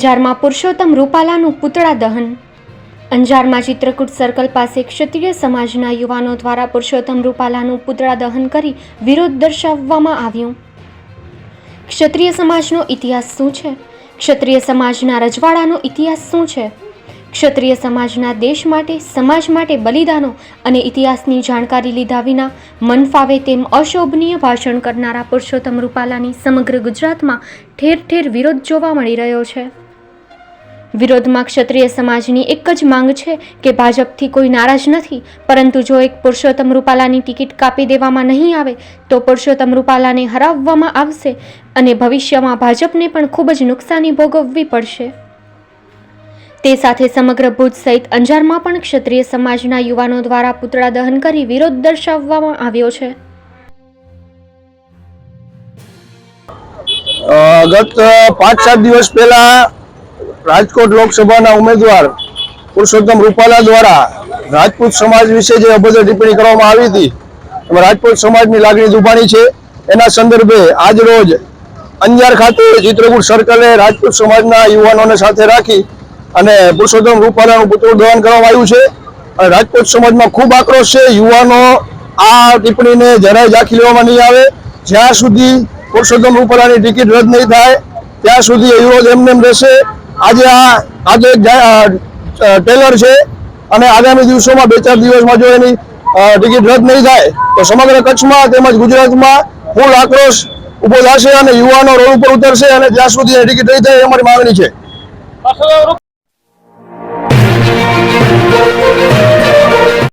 અંજારમાં પુરુષોત્તમ રૂપાલાનું પુતળા દહન. અંજારમાં ચિત્રકૂટ સર્કલ પાસે ક્ષત્રિય સમાજના યુવાનો દ્વારા પુરુષોત્તમ રૂપાલાનું પૂતળા દહન કરી વિરોધ દર્શાવવામાં આવ્યો. ક્ષત્રિય સમાજનો ઇતિહાસ શું છે? ક્ષત્રિય સમાજના રજવાડાનો ઇતિહાસ શું છે? ક્ષત્રિય સમાજના દેશ માટે, સમાજ માટે બલિદાનો અને ઇતિહાસની જાણકારી લીધા વિના મન ફાવે તેમ અશોભનીય ભાષણ કરનારા પુરુષોત્તમ રૂપાલાની સમગ્ર ગુજરાતમાં ઠેર ઠેર વિરોધ જોવા મળી રહ્યો છે. વિરોધમાં ક્ષત્રિય સમાજની એક જ માંગ છે કે ભાજપથી કોઈ નારાજ નથી. પરંતુ જો એક પુરુષોત્તમ રૂપાલાની ટિકિટ કાપી દેવામાં નહીં આવે, તો પુરુષોત્તમ રૂપાલાને હરાવવામાં આવશે અને ભવિષ્યમાં ભાજપને પણ ખૂબ જ નુકસાની ભોગવવી પડશે. તે સાથે સમગ્ર ભુજ સહિત અંજારમાં પણ ક્ષત્રિય સમાજના યુવાનો દ્વારા પૂતળા દહન કરી વિરોધ દર્શાવવામાં આવ્યો છે. ગત પાંચ સાત દિવસ પહેલા રાજકોટ લોકસભાના ઉમેદવાર પુરુષોત્તમ રૂપાલા દ્વારા રાજપૂત સમાજ વિશે જે અભદ્ર ટિપ્પણી કરવામાં આવી હતી, એમાં રાજપૂત સમાજની લાગણી દુભાણી છે. એના સંદર્ભે આજ રોજ અંજાર ખાતે ચિત્રકૂટ સર્કલે રાજપૂત સમાજના યુવાનોને સાથે રાખી અને પુરુષોત્તમ રૂપાલાનું પુતળું દહન કરવામાં આવ્યું છે. અને રાજપૂત સમાજમાં ખૂબ આક્રોશ છે. યુવાનો આ ટિપ્પણીને જરાય ઝાંખી લેવામાં નહીં આવે. જ્યાં સુધી પુરુષોત્તમ રૂપાલાની ટિકિટ રદ નહીં થાય, ત્યાં સુધી એ વિરોધ એમને એમ રહેશે. આજે આ, આજે ટેલર છે અને આગામી દિવસોમાં બે ચાર દિવસમાં જો એની ટિકિટ રદ નહીં થાય, તો સમગ્ર કચ્છમાં તેમજ ગુજરાતમાં ફૂલ આક્રોશ ઊભો થશે અને યુવાનો રોડ ઉપર ઉતરશે અને જ્યાં સુધી ટિકિટ નહીં થાય એ અમારી માંગણી છે.